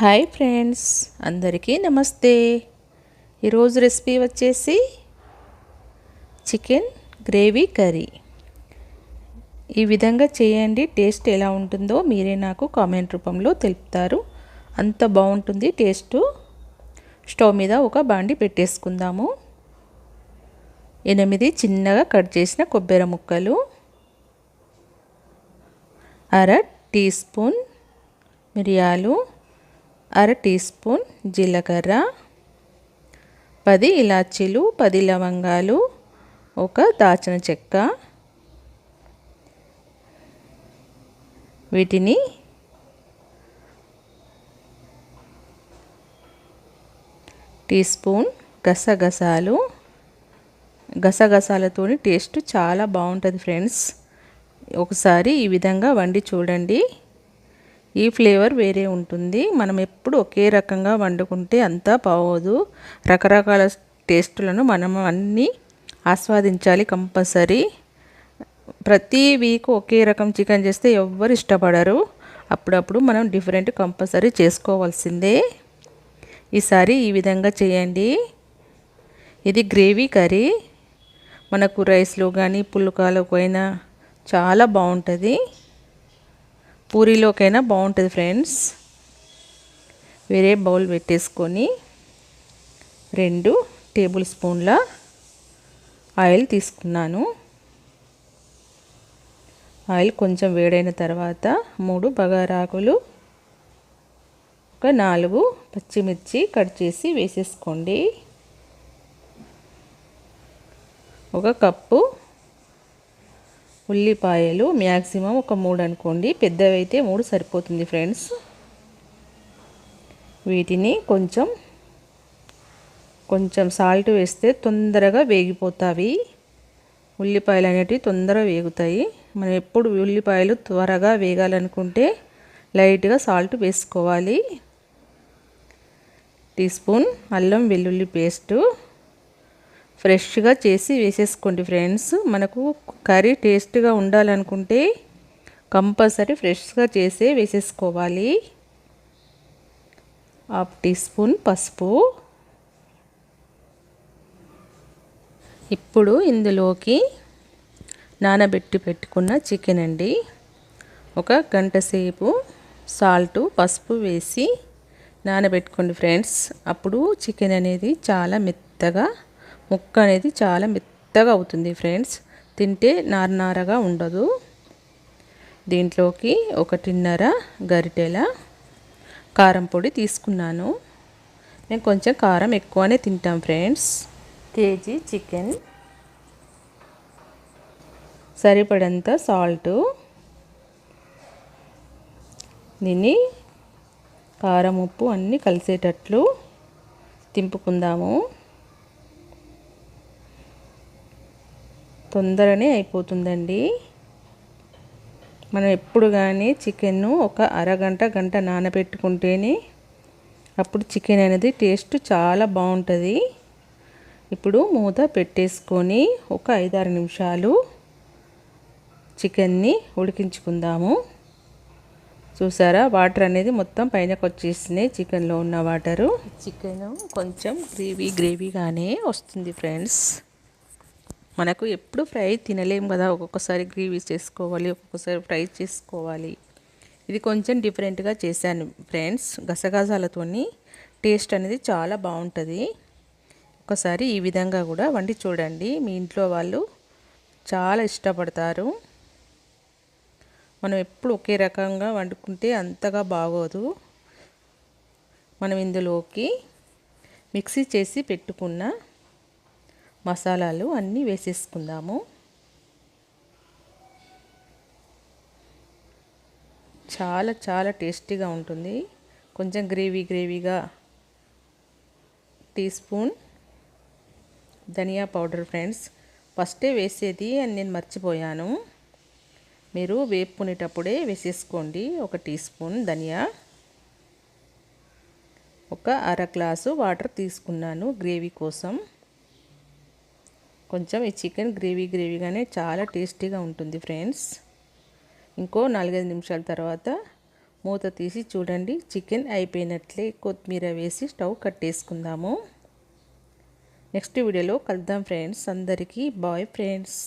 Hi friends అందరికీ నమస్తే. ఈరోజు రెసిపీ వచ్చేసి చికెన్ గ్రేవీ కర్రీ. ఈ విధంగా చేయండి టేస్ట్ ఎలా ఉంటుందో మీరే నాకు కామెంట్ రూపంలో తెలుపుతారు. అంత బాగుంటుంది టేస్ట్. స్టవ్ మీద ఒక బాండి పెట్టేసుకుందాము. ఎనిమిది చిన్నగా కట్ చేసిన కొబ్బరి ముక్కలు. అర టీ స్పూన్ మిరియాలు. అర టీ స్పూన్ జీలకర్ర పది ఇలాచీలు పది లవంగాలు ఒక దాచిన చెక్క. వీటిని టీ స్పూన్ గసగసాలు గసగసాలతో టేస్ట్ చాలా బాగుంటుంది ఫ్రెండ్స్. ఒకసారి ఈ విధంగా వండి చూడండి. ఈ ఫ్లేవర్ వేరే ఉంటుంది. మనం ఎప్పుడు ఒకే రకంగా వండుకుంటే అంతా బాగోదు. రకరకాల టేస్టులను మనం అన్నీ ఆస్వాదించాలి కంపల్సరీ. ప్రతి వీక్ ఒకే రకం చికెన్ చేస్తే ఎవ్వరు ఇష్టపడరు. అప్పుడప్పుడు మనం డిఫరెంట్ కంపల్సరీ చేసుకోవాల్సిందే. ఈసారి ఈ విధంగా చేయండి. ఇది గ్రేవీ కర్రీ. మనకు రైస్లో కానీ పుల్కాలకు అయినా చాలా బాగుంటుంది. పూరీలోకైనా బాగుంటుంది ఫ్రెండ్స్. వేరే బౌల్ పెట్టేసుకొని రెండు టేబుల్ స్పూన్ల ఆయిల్ తీసుకున్నాను. ఆయిల్ కొంచెం వేడైన తర్వాత మూడు బగారాకులు ఒక నాలుగు పచ్చిమిర్చి కట్ చేసి వేసేసుకోండి. ఒక కప్పు ఉల్లిపాయలు మ్యాక్సిమం ఒక మూడు అనుకోండి. పెద్దవైతే మూడు సరిపోతుంది ఫ్రెండ్స్. వీటిని కొంచెం కొంచెం సాల్ట్ వేస్తే తొందరగా వేగిపోతాయి ఉల్లిపాయలు అనేటివి తొందరగా వేగుతాయి. మనం ఎప్పుడు ఉల్లిపాయలు త్వరగా వేగాలనుకుంటే లైట్గా సాల్ట్ వేసుకోవాలి. టీ స్పూన్ అల్లం వెల్లుల్లి పేస్టు ఫ్రెష్గా చేసి వేసేసుకోండి ఫ్రెండ్స్. మనకు కర్రీ టేస్ట్గా ఉండాలనుకుంటే కంపల్సరీ ఫ్రెష్గా చేసే వేసేసుకోవాలి. హాఫ్ టీ స్పూన్ పసుపు. ఇప్పుడు ఇందులోకి నానబెట్టి పెట్టుకున్న చికెన్ అండి. ఒక గంట సేపు సాల్ట్ పసుపు వేసి నానబెట్టుకోండి ఫ్రెండ్స్. అప్పుడు చికెన్ అనేది చాలా మెత్తగా ముక్క అనేది చాలా మెత్తగా అవుతుంది ఫ్రెండ్స్. తింటే నారనారగా ఉండదు. దీంట్లోకి ఒకటిన్నర గరిటెల కారం పొడి తీసుకున్నాను. నేను కొంచెం కారం ఎక్కువనే తింటాం ఫ్రెండ్స్. KG chicken. సరిపడంత సాల్టు. దీన్ని కారం ఉప్పు అన్నీ కలిసేటట్లు తింపుకుందాము. తొందరనే అయిపోతుందండి. మనం ఎప్పుడు కానీ చికెన్ను ఒక అరగంట గంట నానబెట్టుకుంటేనే అప్పుడు చికెన్ అనేది టేస్ట్ చాలా బాగుంటుంది ఇప్పుడు మూత పెట్టేసుకొని ఒక ఐదారు నిమిషాలు చికెన్ని ఉడికించుకుందాము. చూసారా? వాటర్ అనేది మొత్తం పైనకు వచ్చేసినాయి చికెన్లో ఉన్న వాటరు. చికెన్ కొంచెం గ్రేవీ గ్రేవీగానే వస్తుంది ఫ్రెండ్స్. మనకు ఎప్పుడు ఫ్రై తినలేం కదా ఒక్కొక్కసారి గ్రేవీ చేసుకోవాలి ఒక్కొక్కసారి ఫ్రై చేసుకోవాలి. ఇది కొంచెం డిఫరెంట్గా చేశాను ఫ్రెండ్స్ గసగసాలతో టేస్ట్ అనేది చాలా బాగుంటుంది. ఒకసారి ఈ విధంగా కూడా వండి చూడండి. మీ ఇంట్లో వాళ్ళు చాలా ఇష్టపడతారు. మనం ఎప్పుడు ఒకే రకంగా వండుకుంటే అంతగా బాగోదు. మనం ఇందులోకి మిక్సీ చేసి పెట్టుకున్న మసాలాలు అన్నీ వేసేసుకుందాము. చాలా చాలా టేస్టీగా ఉంటుంది. కొంచెం గ్రేవీ గ్రేవీగా టీ స్పూన్ ధనియా పౌడర్ ఫ్రెండ్స్. ఫస్టే వేసేది అని నేను మర్చిపోయాను. మీరు వేపుకునేటప్పుడే వేసేసుకోండి. ఒక టీ స్పూన్ ధనియా. ఒక అర గ్లాసు వాటర్ తీసుకున్నాను గ్రేవీ కోసం. కొంచెం ఈ చికెన్ గ్రేవీ గ్రేవీగానే చాలా టేస్టీగా ఉంటుంది ఫ్రెండ్స్. ఇంకో నాలుగైదు నిమిషాల తర్వాత మూత తీసి చూడండి చికెన్ అయిపోయినట్లే కొత్తిమీర వేసి స్టవ్ కట్టేసుకుందాము. నెక్స్ట్ వీడియోలో కలుద్దాం ఫ్రెండ్స్. అందరికీ బాయ్ ఫ్రెండ్స్.